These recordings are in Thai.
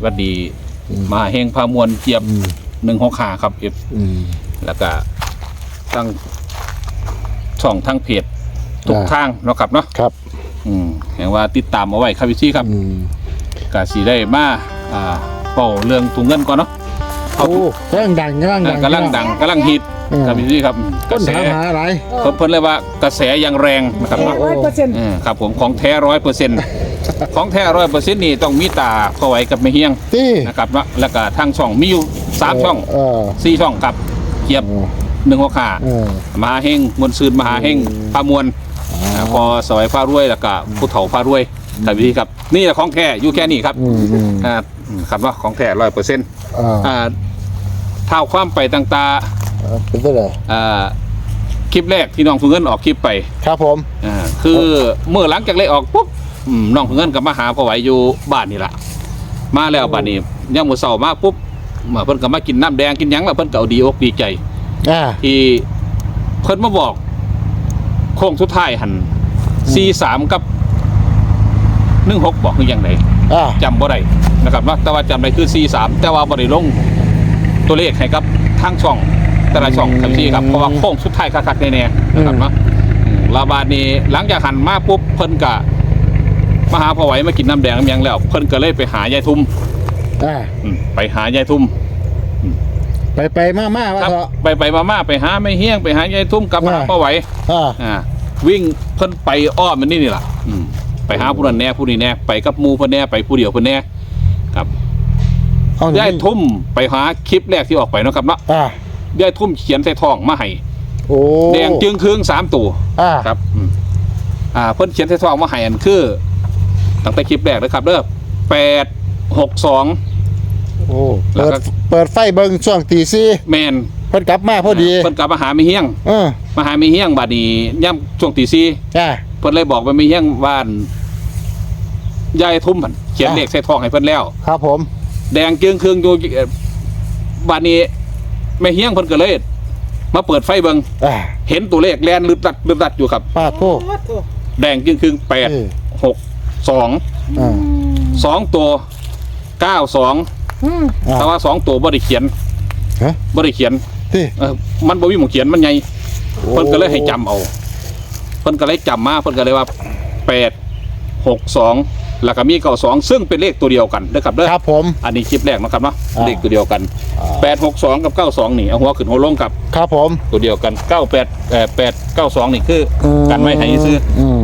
หวัดดีมหาเฮงพามวลเจียบอืมหนึ่งหกขาครับเอฟอืมแล้วก็ตั้งช่องทั้งเพจทุกอ่าทางเนาะครับเนาะครับ อืมแห่งว่าติดตามเอาไว้ครับพี่ซี่ครับอืมกาสีได้มาอ่าเป่าเรื่องถุงเงินก่อนเนาะเอาโอ้กำลังดังกำลังดังกำลังดังกำลังฮิตอืมครับพี่ซี่ครับกต้ระนแสถามหาอะไรเพิ่นเพิ่นเลยว่ากระแสยังแรงนะครับเนาะร้อยเปอร์เซ็นต์เออครับผมของแท้ร้อยเปอร์เซ็นต์ ของแท้ร้อยเปอร์เซ็นต์นี่ต้องมีตาเข้าไว้กับไม่เฮียงที่นะครับเนาะแล้วก็ทางช่องมีอยู่สามช่องเออ สี่ช่องครับเกียบเออหนึ่งหัวขาเออ มหาเฮงมวลซืนมหาเฮงพามวลอ่าพอสวัยฟ้ารวยแล้วก็ผู้เฒ่าฟ้ารวยแต่วิธีครับ นี่แหละของแท้อยู่แค่นี้ครับอืมอืม อ่าครับว่าของแท้ร้อยเปอร์เซ็นต์อ่าอ่าเท่าความไปต่างเป็นตัวไหนๆอ่าคลิปแรกที่น้องฝึกเงินออกคลิปไป ครับผม อ่าคือเมื่อหลังจากเลขออกปุ๊บ อืมน้องฝึกเงินกับมาหาพ่อไหวอยู่บ้านนี่แหละมาแล้วบ้านนี้ย่ามมือเสาร์มาปุ๊บมาเพิ่นก็มากินน้ำแดงกินหยังแล้วเพิ่นก็เอาดีอกดีใจ อ่าที่เพิ่นมาบอก โค้งสุดท้ายหัน43กับ16บอกคืออย่างไรอ่าจำบ่ได้นะครับเนาะแต่ว่าจำได้คือ43แต่ว่าบ่ได้ลงตัวเลขให้กับทางช่อง แต่ละช่องครับที่ครับเพราะว่าโค้งสุดท้ายคักๆแน่ๆนะครับเนาะอืมลาบาดนี้หลังจากหันมาปุ๊บเพิ่นก็ มาหาพ่อไหวมากินน้ำแดงน้ำหยังแล้ว เพิ่นก็เลยไปหายายทุ่มอ่าอืมไปหายายทุ่มไปไปมามาว่าครับ เถอะ ไปไปมามาไปหาไม่เฮี้ยงไปหายายทุ่มกลับมาหาอ่า พ่อไหวอ่าอ่าวิ่งเพิ่นไปอ้อมมันนี่นี่ล่ะอืมไปหาผู้นั้นแน่ผู้นี้แน่ไปกับหมูเพิ่นแน่ไปผู้เดียวเพิ่นแน่ครับเอายายทุ่มไปหาคลิปแรกที่ออกไปเนาะครับเนาะอ่ายายทุ่มเขียนใส่ทองมาให้โอ้แดงจึงครึ่งสามตัว อ่าครับอืมอ่าเพิ่นเขียนใส่ทองมาให้อันคือ ตั้งแต่คลิปแรกเลยครับเด้อแปดหกสอง โอ้แล้วเปิก็ดเปิดไฟเบิ่งช่วงตีสี่แมนเพิ่นกลับมาพอดี เพิ่นกลับมาหาไม่เฮี้ยงเออมาหาไม่เฮี้ยงบัดนี้ย่ำช่วงตีสี่อ่าเพิ่นเลยบอกไปไม่เฮี้ยงบ้านยายทุ่มหั่นเขียนเลขใส่ทองให้เพิ่นแล้ว ครับผม แดงเกืองเครื่องอยู่เอ่อบ้านนี้แม่เฮียงเพิ่นก็เลยมาเปิดไฟเบิงอ่าเห็นตัวเลขแลนลึดลัดลึดลัดอยู่ครับป้าโทษแดงเกืองเครื่องแปดเออ หก สองอ่าสองตัวเก้าสองอืมอ่า แต่ว่าสองตัวบ่ได้เขียนฮะบ่ได้เขียนที่เออมันบ่มีหมองเขียนมันใหญ่เพิ่นก็เลยให้จำเอาเพิ่นก็เลยจำมาเพิ่นก็เลยว่าแปดหกสองแล้วก็มีเก้าสองซึ่งเป็นเลขตัวเดียวกันนะครับเด้อครับผม อันนี้คลิปแรกเนาะครับเนาะอ่า เลขตัวเดียวกันอ่าแปดหกสองกับเก้าสองนี่เอาหัวขึ้นหัวลงกับ ครับผมตัวเดียวกันเก้าแปดเอ่อแปดเก้าสองนี่คืออกันไว้ให้ซื้ออืม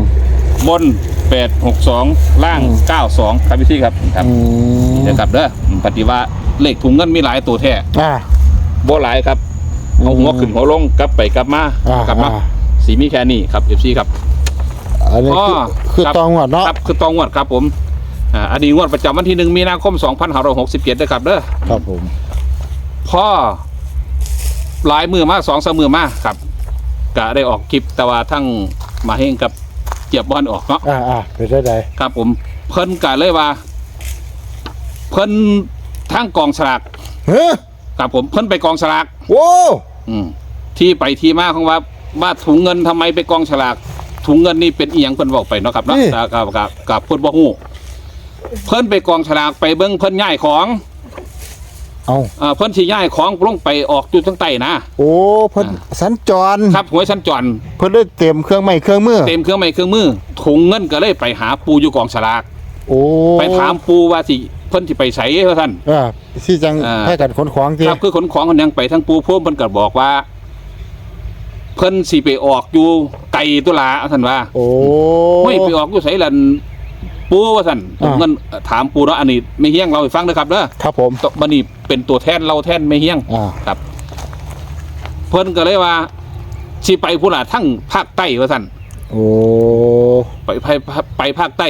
บน แปดหกสองล่างอืมเก้าสองครับพี่ซี่ครับครับอืมเดี๋ยวครับเด้ออืมปฏิว่าเลขถุงเงินมีหลายตัวแท้อ่าบ่หลายครับเอาหัวขึ้นหัวลงกลับไปกลับมาอ่ากลับมาอ่าสีมีแค่นี้ครับเอฟซีครับอันนี้อ๋อคือคือครับตองหวดเนาะครับคือตองงวดครับผมอ่าอันนี้งวดประจำวันที่หนึ่งมีนาคม2567นะครับเด้อครับผมพ่อหลายมือมากสองสามมือมากครับกะได้ออกคลิปแต่ว่าทั้งมาเฮงกับ เจียบบอลออกเนาะอ่าอ่าเป็นได้ไดครับ ผมเพิ่นกะเลยว่า เพิ่นทั้งกองสลากเฮ้ยครับผมเพิ่นไปกองสลากโว้อืมที่ไปที่มาของว่าว่าถุงเงินทำไมไปกองฉลากถุงเงินนี่เป็นอีหยังเพิ่นบอกไปเนาะครับเนาะกับกับกับกับเพิ่นบ่ฮู้เพิ่นไปกองฉลากไปเบิ่งเพิ่นย้ายของ เอาอ่าเพิ่นสิย้ายของลงไปออกอยู่ทางใต้นะ โอ้เพิ่นอ่า สัญจรครับหวยสัญจรเพิ่นได้เตรียมเครื่องไม้เครื่องมือเต็มเครื่องไม้เครื่องมือถุงเงินก็เลยไปหาปูอยู่กองฉลาก โอ้ไปถามปูว่าสิเพิ่นสิไปไสว่าท่านอ่าที่จังอ่า ให้กันขนของทีครับคือขนของคนยังไปทั้งปูพวกเพิ่นก็บอกว่า เพิ่นสิไปออกอยู่ไกลตุลาว่าท่านว่าโอ้ไม่ไปออกอยู่ไสลัน ปูว่าท่านถุงเงินถามปูเนาะอันนี้ไม่เฮี้ยงเราให้ฟังนะครับเด้อครับผมตบันนี้เป็นตัวแทนเราแทนไม่เฮี้ยงอ่า ครับ เพิ่นก็เลยว่าสิไปผู้หลาทั้งภาคใต้ว่าท่านโอ้ไปไปไปภาคใต้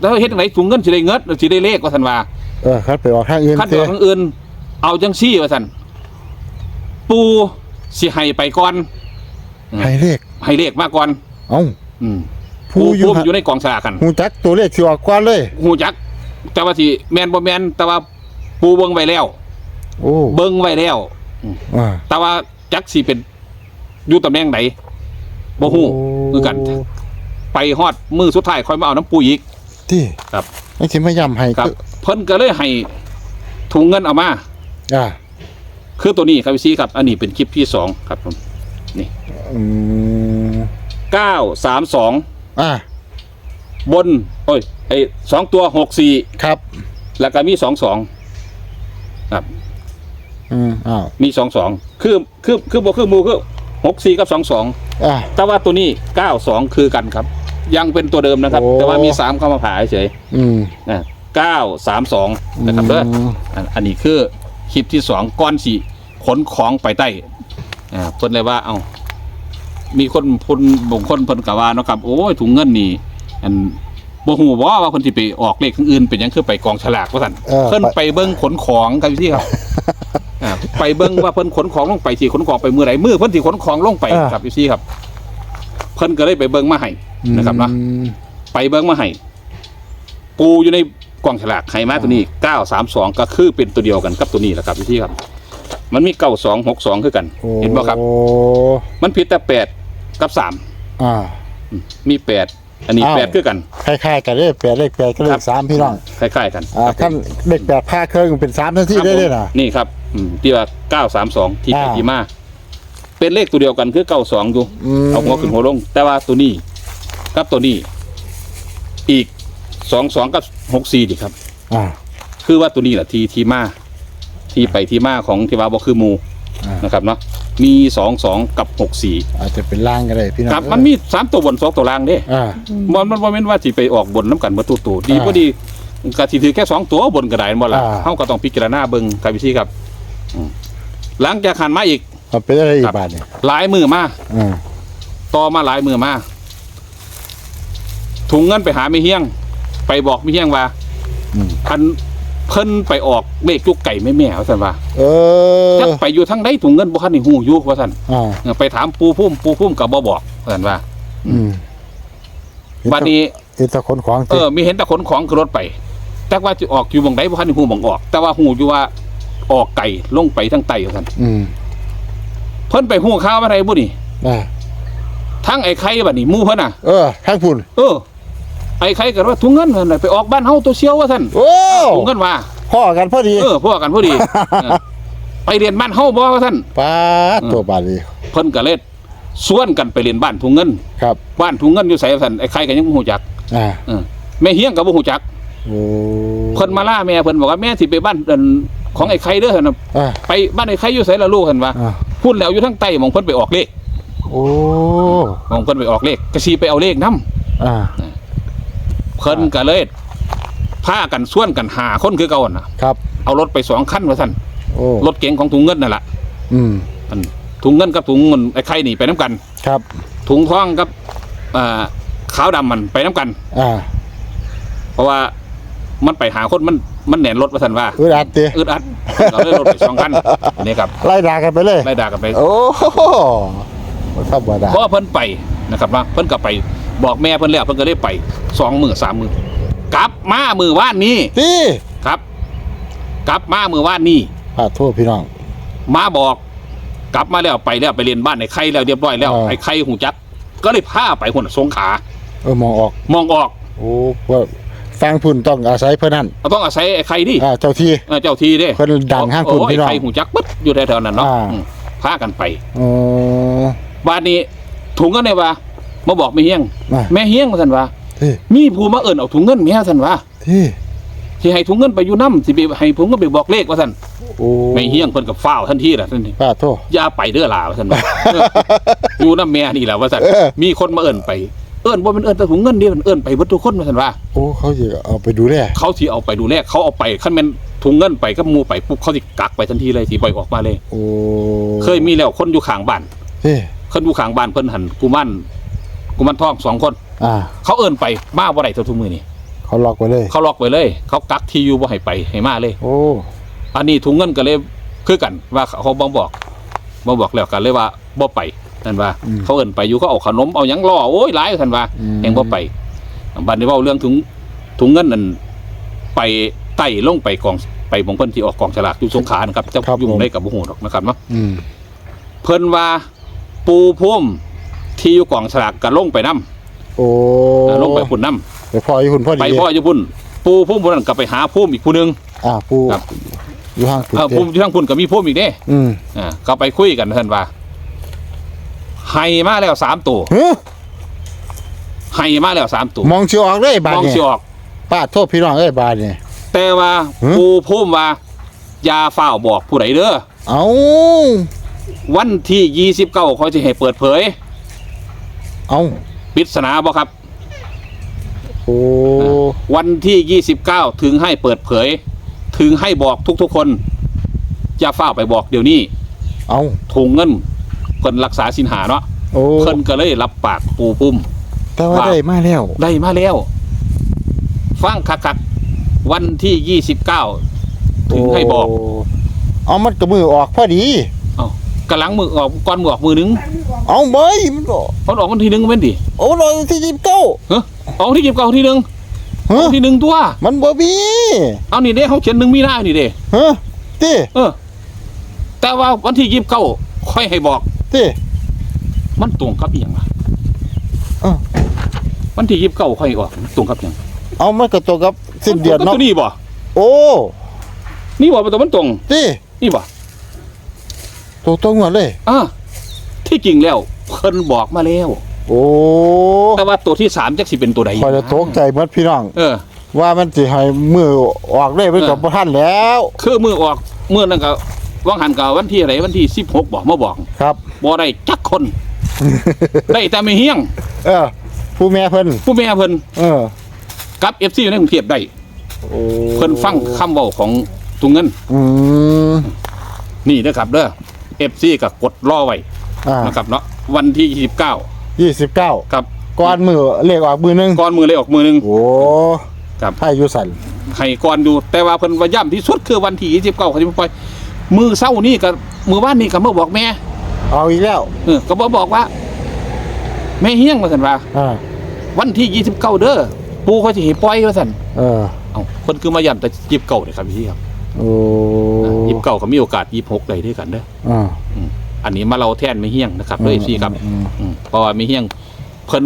แล้วเฮ็ดจังไดถุงเงินสิได้เงินสิได้เลขว่าท่านว่า เออคัดไปออกทางอื่นคันเถตัวทางอื่น เอาจังซี่ว่าท่านปูสิให้ไปก่อนให้เลขให้เลขมาก่อน เอ้าอืม ผู้อยู่ปูฮะ อยู่ในกองสลากกันหูจักตัวเลขสิออกก่อนเลย หูจัก แต่ว่าสิแม่นบ่แม่นแต่ว่าปูเบิ่งไว้แล้ว โอ้เบิ่งไว้แล้ว อ่า แต่ว่าจักสิเป็นอยู่ตำแหน่งไหนบ่ฮู้คือกัน ไปฮอดมือสุดท้ายค่อยมาเอาน้ำปูอีก ที่ครับไอ้ที่ไม่ย้ำให้ครับ คือเพิ่นก็เลยให้ถุงเงินเอามา อ่าคือตัวนี้ครับพี่ซีครับ อันนี้เป็นคลิปที่สองครับผมอืมเก้าสามสอง อ่าบน โอ้ยไอสองตัวหกสี่ครับ แล้วก็มีสองสองครับอืมอ้าวมีสองสองคือคือคือบวคือหมูคือหกสี่กับสองสองอ่า แต่ว่าตัวนี้เก้าสองคือกันครับ ยังเป็นตัวเดิมนะครับ โอ้ แต่ว่ามีสามเข้ามาผ่าเฉยอืมนะเก้าสามสองนะครับเด้อมอันอันนี้คือคลิปที่สองก้อนสีขนของไปใต้อ่าเพิ่นเลยว่าเอา มีคนพูนบงคนเพิ่นกะว่าเนาะครับโอ้ยถุงเงินนี่อันบ่ฮู้บ่ว่าเพิ่นสิไปออกเลขอื่นเป็นหยังคือไปกองฉลากว่าซั่นเออ เพิ่นไปเบิ่งขนของกันที่ครับอ่าไปเบิ่งว่าเพิ่นขนของลงไปสิขนของไปมือไหนมือเพิ่นสิขนของลงไปอ่าครับอยู่ซี่ครับ เพิ่นก็เลยไปเบิ่งมาให้นะครับเนาะ อืมไปเบิ้งมาให้ปูอยู่ในกล่องฉลากไฮมาตัวนี้เก้าสามสองก็คือเป็นตัวเดียวกันกับตัวนี้แหละครับพี่ครับ มันมีเก้าสองหกสองคือกันโอ้เห็นบ่ครับมันผิดแต่แปด กับสามอ่า มีแปดอันนี้อ้าว แปดคือกัน คล้ายๆกันเลขแปดเลขแปดก็เลครัขบ สามพี่น้องคล้ายๆกันอ่าครับขั้นเลขแปดผ้าเครื่องเป็นสามนาทีครับได้เลยผมนะ นี่ครับอืมที่ว่าเก้าสามสองที่ไปอ่าที่มาเป็นเลขตัวเดียวกันคือเก้าสองอยู่มเอาหัวขึ้นหัวลง แต่ว่าตัวนี้กับตัวนี้ อีกสองสองกับหกสี่ดีครับ อ่า คือว่าตัวนี้แหละทีทีมา ที่ไปที่มาของที่ว่าบ่คือหมูอ่า นนะครับเนาะมีสองสองกับหกสี่อาจจะเป็นล่างก็ได้พี่น้องครับมันมีสามตัวบนสองตัวล่างเด้อ่า มันมันบ่แม่นว่าสิไปออกบนน้ำกันบ่ตัวตัวดีอ่าบ่ดีก็สิถือแค่สองตัวบนก็ได้บ่ล่ะอ่า เฮาก็ต้องพิจารณาเบิ่งครับพี่ซี่ครับอืมหลังจากหันมาอีกมันเป็นอะไรอีครักบบาทเนี่ยหลายมือมา อ่าต่อมาหลายมือมาถุงเงินไปหาไม่เฮียง ไปบอกไม่เฮียงว่าอืมพัน เพิ่นไปออกเลขจุกไก่แม่แม่ว่าซั่นว่าเออจักไปอยู่ทางใดถุงเงินบ่ทันได้ฮู้อยู่ว่าซั่นอ่าไปถามปูพุ่มปูพุ่มกับบ่บอกว่าซั่นว่าอืมบัดนี้เห็นแตะคนของเออมีเห็นแต่ขนของขึ้นรถไปจักว่าสิออกอยู่หม่องใดบ่ทันได้ฮู้หม่องออก แต่ว่าฮู้อยู่ว่าออกไก่ลงไปทางใต้ว่าซั่นอืมเพิ่นไปฮู้ข่าวอะไรบ่นี่อ่าทั้งไอ้ไข่บัดนี้หมู่เพิ่นน่ะ เออทั้งพุ่นเออ ไอ้ไข่ก็ว่าถุงเงินนั่นน่ะไปออกบ้านเฮาตัวเชียวว่าซั่นโอ้ถุงเงินว่าพ่อกันพอดีเออพวกกันพอดีเออไปเรียนบ้านเฮาบ่ว่าซั่นป้าดตัวบาทดีเพิ่นก็เลยชวนกันไปเรียนบ้านถุงเงิน ครับบ้านถุงเงินอยู่ไสว่าซั่นไอ้ไข่ก็ยังบ่ฮู้จักอ่าเออแม่เฮียงก็บ่ฮู้จักโอ้เพิ่นมาล่าแม่เพิ่นบอกว่าแม่สิไปบ้านอันของไอ้ไข่เด้อหั่นน่ะอ่า ไปบ้านไอ้ไข่อยู่ไสล่ะลูกหั่นว่าอ่า พูดแล้วอยู่ทางใต้หมองเพิ่นไปออกเลขโอ้หมองเพิ่นไปออกเลขก็สิไปเอาเลขนํ อ่า เพิ่นก็เลยพากันส่วนกันหาคนคือเก่าหั่นน่ะ ครับ เอารถไปสองคันว่าซั่นโอ้รถเก๋งของถุงเงินนั่นล่ะอืมอันถุงเงินกับถุงเงินไอ้ไข่นี่ไปนํกัน ครับ ถุงทองกับอ่าขาวดำมันไปนํกัน อ่าเพราะว่ามันไปหาคนมันมันแหนนรถว่าซั่นว่าอึดอัดตีอึดอัดเราเลยรถไปสองคันนี่ครับไล่ด่ากันไปเลย ไล่ด่ากันไปโอ้โหบ่ธรรมดาเพราะว่าเพิ่นไปนะครับว่าเพิ่นก็ไป บอกแม่เพิ่นแล้วเพิ่นก็ได้ไปสองมือสามมือกลับมามือว่านนี้ตีครับ กลับมามือว่านนี้ขอโทษพี่น้อง มาบอก กลับมาแล้วไปแล้วไปเรียนบ้านไอ้ไข่แล้วเรียบร้อยแล้วอ่าไอ้ไข่หูจัก ก็เลยพาไปคนสงขลาเออมองออก มองออกโอ้ว่าฟังพุ่นต้องอาศัยเพื่อนนั่นเราต้องอาศัยไอ้ไข่ดิอ่าเจ้าที่ เออเจ้าทีเด้เพิ่นดังห้างคุณโอ้พี่น้องไอ้ไข่หูจักปึ๊ดอยู่แถวๆนั้นเนาะอ่า อืมพากันไปโอ้บ้านนี้ถุงเงินเนี่ยว่า มาบอกแม่เฮียงมาแม่เฮียงว่าซั่นว่าที่มีผู้มาเอิ้นเอาถุงเงินแม่ซั่นว่าที่สิให้ถุงเงินไปอยู่นำสิไปให้ถุงเงินไปบอกเลขว่าซั่นโอ้แม่เฮียงเพิ่นก็ฟ้าวทันทีล่ะท่านนี่ขอโทษ อย่าไปเด้อล่ะว่าซั่นว่า เอออยู่นำแม่นี่แหละว่าซั่นเออ มีคนมาเอิ้นไป เอิ้นบ่แม่นเอิ้นแต่ถุงเงินเด้มันเอิ้นไปเบิดทุกคนว่าซั่นว่า โอ้เขาจะเอาไปดูแลเขาสิเอาไปดูแลเขาเอาไปคันแม่นถุงเงินไปกับหมู่ไปปุ๊บเขาสิกักไปทันทีเลยสิปล่อยออกมาเลย โอ้เคยมีแล้วคนอยู่ข้างบ้านเฮ้คนอยู่ข้างบ้านเพิ่นหันกุมาร กุมารทองสองคน อ่า เขาเอิ้นไปมาบ่ได้เท่าทุกมื้อนี่เขาล็อกไว้เลย เขาล็อกไว้เลย เขากักที่อยู่บ่ให้ไปให้มาเลย โอ้ อันนี้ถุงเงินก็เลยคือกันว่าเขาบ่บอกบ่บอกแล้วกันเลยว่าบ่ไปนั่นว่าเขาเอิ้นไปอยู่เขาเอาขนมเอาหยังล่อโอ้ยหลายท่านว่าอืมเองบ่ไปบัดนี้เว้าเรื่องถุงถุงเงินนั่นไปไต่ลงไปกองไปบงเพิ่นที่ออกกองฉลากอยู่สงขลานะครับเจ้าอยู่หม้องได้กับบ่ฮู้ดอกนะครับเนาะ อืม เพิ่นว่าปูพุ่ม ที่อยู่กองฉลากก็ลงไปนํโอ้ลงไปพุ่นนํไปพ่ออยู่หุ่นพ่อดีไปพ่ออยู่พุ่นปูพุ่มบนนั้นก็ไปหาพุ่มอีกผู้หนึง อ่าผู้ครับ อยู่ห้างผู้เออเต้พุ่มที่ทั้งพุ่นก็มีพุ่มอีกเด้อืมอ่าก็ไปคุยกันเพิ่นว่าให้มาแล้วสามตัวเฮ้ยให้มาแล้วสามตัวมองสิออกเลยบาดมองนี่สิออก ป้าโทษพี่น้องเอ้ยบาดนี่แต่ว่าหือปูพุ่มว่าอย่าเฝ้าวบอกผู้ใดเด้อ เอาวันที่ยี่สิบเก้าเขาจะให้เปิดเผย เอาปริศนาบ่ครับ โอ้วันที่ 29 ถึงให้เปิดเผย ถึงให้บอกทุกๆคน จะเฝ้าไปบอกเดี๋ยวนี้เอาถุงเงินเพิ่นรักษาสินหาเนาะโอ้เพิ่นก็เลยรับปากปูปุ้มแต่ว่าว่าได้มาแล้ว ได้มาแล้ว ฟังคักๆวันที่ 29 ถึงให้บอกโเอามันกระมือออกพอดี เอ้ากำลังมือออกก่อนมือออกมือหนึงเอาเบ้ยมันออกมันออกวันที่หนึ่งแม่นดิโอ้ลอยที่ยิบเก้าเฮ้อออกวันที่ยี่สิบเก้าที่หนึ่งฮะวันที่หนึ่งตัว มันบ่มีเอานี่เด้เขาเขียนหนึ่งมีหน้านี่เด้ฮะติเออ แต่ว่าวันที่ยี่สิบเก้าค่อยให้บอกติมันตรงกับอีหยังล่ะอ้าววันที่ยี่สิบเก้าค่อยออกตรงกับอีหยังเอามันก็ตรงกับสิ้นเดือนมัเนาะตัวนี้บ่โอ้นี่บ่ตัวมันตรงตินี่บ่ ตัวตรงหมดเลย อ่าที่จริงแล้วเพิ่นบอกมาแล้ว โอ้แต่ว่าตัวที่สามจักสิเป็นตัวใดคอยจะตกใจหมดพี่น้อง เออ ว่ามันสิให้มือออกได้มันก็บ่ทันแล้ว คือมือออกมือนั่นก็ว่างหันกับวันที่อะไรวันที่สิบหกบอกมาบอกครับ บ่ได้จักคน ได้แต่ไม่เฮี้ยง เออ ผู้แม่เพิ่นผู้แม่เพิ่นเออ กับเอฟซีในกรุงเทพได้โอ้เพิ่นฟังคำเว้าของตุงเงิน อืมนี่นะครับเด้อเอ ฟซีก็กดรอไว้อ่านะครับเนาะวันที่ยี่สิบเก้ายี่สิบเก้าครับก่อนมือเลขออกมือหนึงก่อนมือเลยออกมือหนึง โอ้ครับ ให้อยู่สั่นให้ก่อนอยู่แต่ว่าเพิ่นว่าย่ำที่สุดคือวันที่ยี่สิบเก้าเขาจะไปล่อยมือเศร้านี่กับมือบ้านนี่กับเมื่อบอกแม่เอาอีกแล้วเออก็บอกบอกว่า แม่เฮี้ยงมาสันว่า อ่าวันที่ยี่สิบเก้าเด้อปูเขาจะเห็ปล่อยมาสันเออ เอ้าคนคือมาย่ำแต่ยี่สิบเก้าเลยครับพี่ครับโอ้ ยี่สิบเก้าก็มีโอกาสยี่สิบหกได้ด้วยกันเด้ออ่าอืมอันนี้มาเราแทนไม่เฮี้ยงนะครับด้วยพี่ครับอืมอืมเพราะว่าไม่เฮี้ยงเพิ่น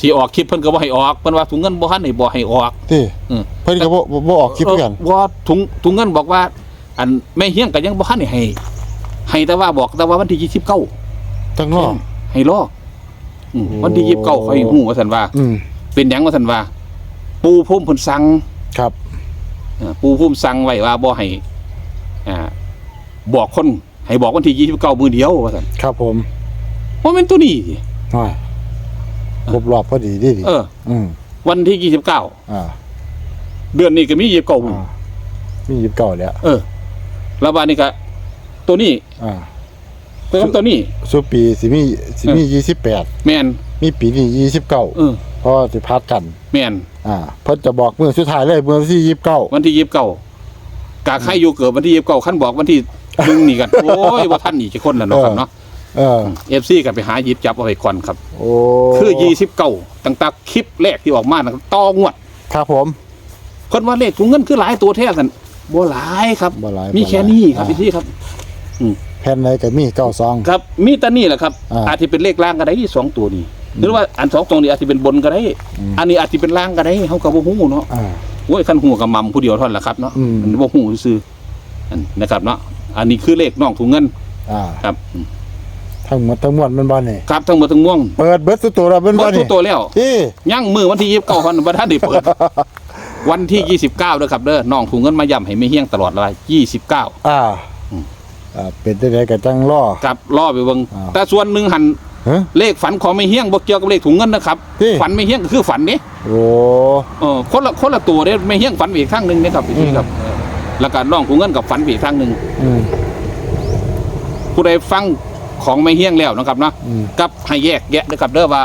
สีออกคลิปเพิ่นก็บ่ให้ออกเพิ่นว่าถุงเงินบ่ทันให้บ่ให้ออกที่อืม เพิ่นก็บ่บ่บ่ออกคลิปคือกัน เออว่าถุงถุงเงินบอกว่า อันแม่เฮี้ยงก็ยังบ่ทันได้ให้ ให้แต่ว่าบอกแต่ว่าวันที่ยี่สิบเก้าตั้งนอก ให้รออืมโอ้ วันที่ยี่สิบเก้าค่อยฮู้ว่าซั่นว่า อืมเป็นหยังว่าซั่นว่า ปูพุ่มเพิ่นสั่งครับ เออปูพุ่มสั่งไว้ว่าบ่ให้ อ่าบอกคนให้บอกวันที่ยี่สิบเก้ามื้อเดียวว่าซั่นครับผมว่าแม่นตัวนี้สิน้อยครบรอบพอดีดีดีเออ อืมวันที่ยี่สิบเก้าอ่าเดือนนี้ก็มียี่สิบเก้าอ่ามียิบเก่าแล้วเออ แล้วบานนี้ก็ตัวนี้อ่าตัวกับตัวนี้ สุปีสิมีสิมียี่สิบแปดแมนมีปีนี้ยี่สิบเก้าเออ เพราะสิพัดกัน แมนอ่าเพิ่นจะบอกมือสุดท้ายเลยมือที่ยี่สิบเก้าวันที่ยี่สิบเก้า กาใครอยู่เกิดวันที่ยี่สิบเก้าขั้นบอกวันที่หนึ่งนี่กันโอ้ยว่าท่านอีกกี่คนแล้วเนาะครับเนาะเออเอฟซีกันไปหาหยิบจับเอาไปก่อนครับโอ้คือยี่สิบเก้าตั้งแต่คลิปแรกที่ออกมานะครับต่องวด ครับผมเพิ่นว่าเลขถุงเงินคือหลายตัวแท้สันบ่หลายครับบ่หลายมีแค่นี้ครับอ่าพี่ที่ครับแผ่นไหนก็มีเก้าซองครับ มีแต่นี่แหละครับอ่าอาจจะเป็นเลขล่างก็ได้ที่สองตัวนี้หรือว่าอันสองตัวนี้อาจจะเป็นบนก็ได้อืมอันนี้อาจจะเป็นล่างก็ได้เขาก็บ่ฮู้เนาะอ่า โอ้ยคันหูกับมัมผู้เดียวเท่านั้นแหละครับเนาะอืม มันบ่หูซื่อๆอันนะครับเนาะอันนี้คือเลขน้องถุงเงินอ่าครับอืมทั้งหมดทั้งมวลมันบ่นี่ครับทั้งหมดทั้งมวงเปิดเบิดสุดตัวแล้วมันหมบ่ดทุนี่กตัวแล้วที่ยังมือวันที่29วันบ่ทันได้เปิด วันที่29เด้อครับเด้อน้องถุงเงินมาย่ำให้ไม่เฮี้ยงตลอดเลย29อ่าอืม อ่าเป็นได้ไดก็จังรอกับรอไปเบิ่งอ่า แต่ส่วนหนึ่งหัน ฮะ เลขฝันของไม่เฮี้ยงบ่เกี่ยวกับเลขถุงเงินนะครับที่ ฝันไม่เฮี้ยงก็คือฝันเด้โอ้เออคนละคนละตัวเด้ไม่เฮี้ยงฝันไปอีกทางหนึงนะครับพี่ที่ครับเออแล้วก็น้องถุงเงินกับฝันไปอีกทางหนึงอืมผู้ใดฟังของไม่เฮี้ยงแล้วนะครับเนาะ อืมกับให้แยกแยะนะครับเด้อว่า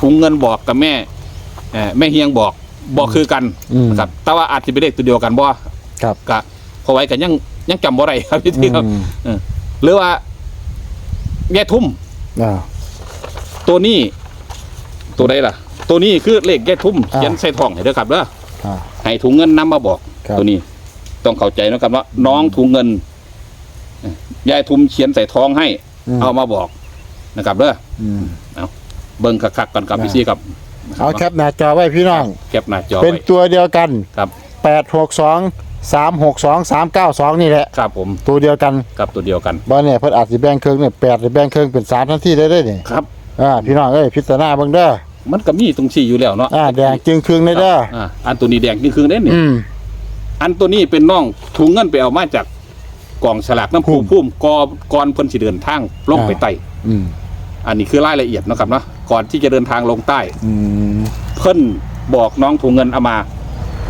ถุงเงินบอกกับแม่เอ่อแม่เฮียงบอกบอกคือกันอืมนะครับแต่ว่าอาจจะเป็นเลขตัวเดียวกันบ่ครับก็พอไว้กันยังยังจำบ่ได้ครับพี่ที่ครับอืม เออหรือว่าแย่ทุ่ม อ่า ตัวนี้ ตัวใดล่ะ ตัวนี้คือเลขแย่ทุ่มอ่าเขียนใส่ทองให้เด้อครับเด้ออ่า ให้ถุงเงินนำมาบอก ครับ ตัวนี้ ต้องเข้าใจนะครับว่า น้องถุงเงินเอ่อยายทุ่มเขียนใส่ทองให้ มเอามาบอกนะครับเด้ออืม เบิ่งคักๆกันครับอ่าพี่ซี่ครับเอาแคปหน้าจอไว้พี่น้อง แคปหน้าจอเป็นไว้ตัวเดียวกันครับ 862 362 392นี่แหละ ครับผมตัวเดียวกันกับตัวเดียวกันบ่เนี่ยเพิ่นอาจสิแบ่งครึ่งเนี่ย8หรือแบ่งครึ่งเป็น3ทันทีได้เด้อนี่ครับอ่าพี่น้องเอ้ยพิจารณาเบิ่งเด้อมันก็มีตรงสี่อยู่แล้วเนาะอ่าแดงจึงครึ่งเลยเด้ออ่าอันตัวนี้แดงนี่คือเด้นี่อืมอันตัวนี้เป็นน้องถุงเงินไปเอามาจากกล่องฉลากน้ำพุ่พุ่มมพุ่มกอก่อนเพิ่นสิเดินทางลงไปอ่าใต้อืมอันนี้คือรายละเอียดเนาะครับเนาะก่อนที่จะเดินทางลงใต้อืมเพิ่นบอกน้องถุงเงินเอามา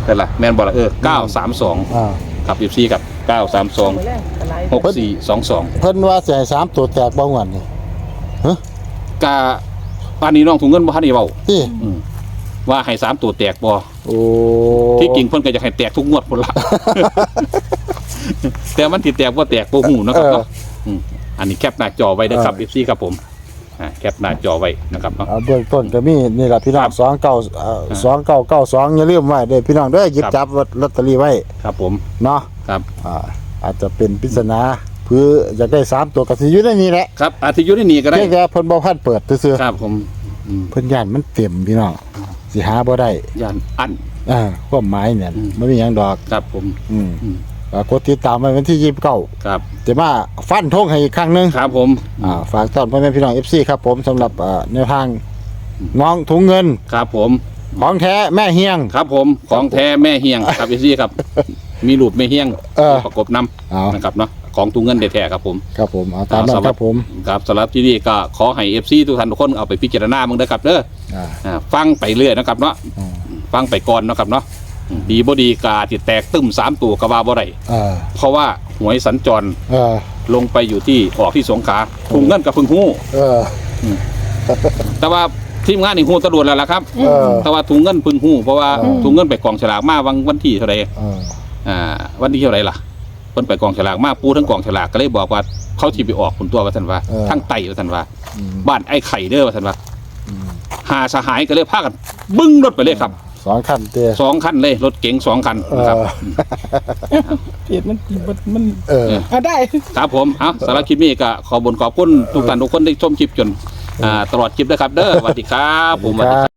เป็นไรแมนบอกละเออเก้าสามสองอ่ากับยิบซีกับเก้าสามสองหกสี่สองสองเพิ่นว่าสิให้สามตัวแตกบ่งวนนี่กาอันนี้น้องถุงเงินบ่ทันได้เว้าที่อืมว่าให้สามตัวแตกบ่โอ้ที่จริงเพิ่นก็อยากให้แตกทุกงวดพุ่นละ แต่มันสิแตกบ่แตกบ่ฮู้เนาะครับเนาะมอันนี้แคปหน้าจอไว้เด้อครับ FC ครับผม อ่าแคปหน้าจอไว้นะครับเนาะเอาเบื้องต้นก็มีนี่ล่ะพี่น้องครับสองเก้าเอ่อสองเก้าเก้าสองอย่าลืมไว้เด้อพี่น้องเด้อหยิบครับ จับลอตเตอรี่ไว้ครับผมเนาะครับ อ่าอาจจะเป็นปริศนาเพื่ออยากได้สามตัวก็สิอยู่ในนี้แหละครับอาทิตย์อยู่ในนี้ก็ได้เพียงแต่เพิ่นบ่ทันเปิดซื่อครับผมอืมๆเพิ่นย่านมันเต็มพี่น้องสิหาบ่ได้ย่านอัน อ่าความหมายเนี่ยอืม มันมีหยังดอก ครับผมอืมอืม อ่ากดติดตามไว้วันที่29ครับ จะมาฟันธงให้อีกครั้งหนึงครับผมอ่าฝากต้อนพ่อแม่พี่น้อง FC ครับผมสำหรับอ่าแนวทางน้องถุงเงินครับผม ของแท้แม่เฮียง ครับผมของแท้แม่เฮียงครับเอซี่ครับ มีรูปแม่เฮียงเออประกบนเอาำนะครับเนาะของตุงเงินแท้ๆครับผมครับผมเอาตามนั้นเอาสำหครัรับบผมครับสำหรับที่นี่ก็ขอให้เอฟซีทุกท่านทุกคนเอาไปพิจารณามึงนะครับเด้ออ่า อ่าฟังไปเรื่อยนะครับเนาะอืม ฟังไปก่อนนะครับเนาะอืม ดีบ่ดีกาติดแตกตึมสามตัวกว่าบ่ได้เออเพราะว่าหวยสัญจรเออลงไปอยู่ที่ออกที่สงขลาถุงเงินกับพึ่งหู้ เออ แต่ว่าทีมงานนี่หูตำรวจแล้วล่ะครับเออ แต่ว่าถุงเงินพึ่งหู้เพราะว่าอืมถุงเงินไปกองฉลากมาวันวันที่เท่าไหร่เอออ่า วันที่เท่าไหร่ล่ะเพิ่นไปกองฉลากมาปูทั้งกองฉลากก็เลยบอกว่าเขาที่ไปออกผลตัวว่าท่านว่าเออทั้งไตว่าท่านว่า อืมบ้านไอ้ไข่เด้อว่าท่านว่าอืมหาสหายก็เลยพากันบึ้งรถไปเลยครับ สองขั้นเตะสองคันเลยรถเก๋งสองคันเอนะครับ อเพียมันมันมันเออ เอาได้ ครับผม เอาสารบคลิปนี้ก็ขอบนขอบคุณทุกท่านทุกคนที่ชมคลิปจนอ่าตลอดคลิปนะครับ เด้อสวัสดีครับ ผมสวัสดีครับ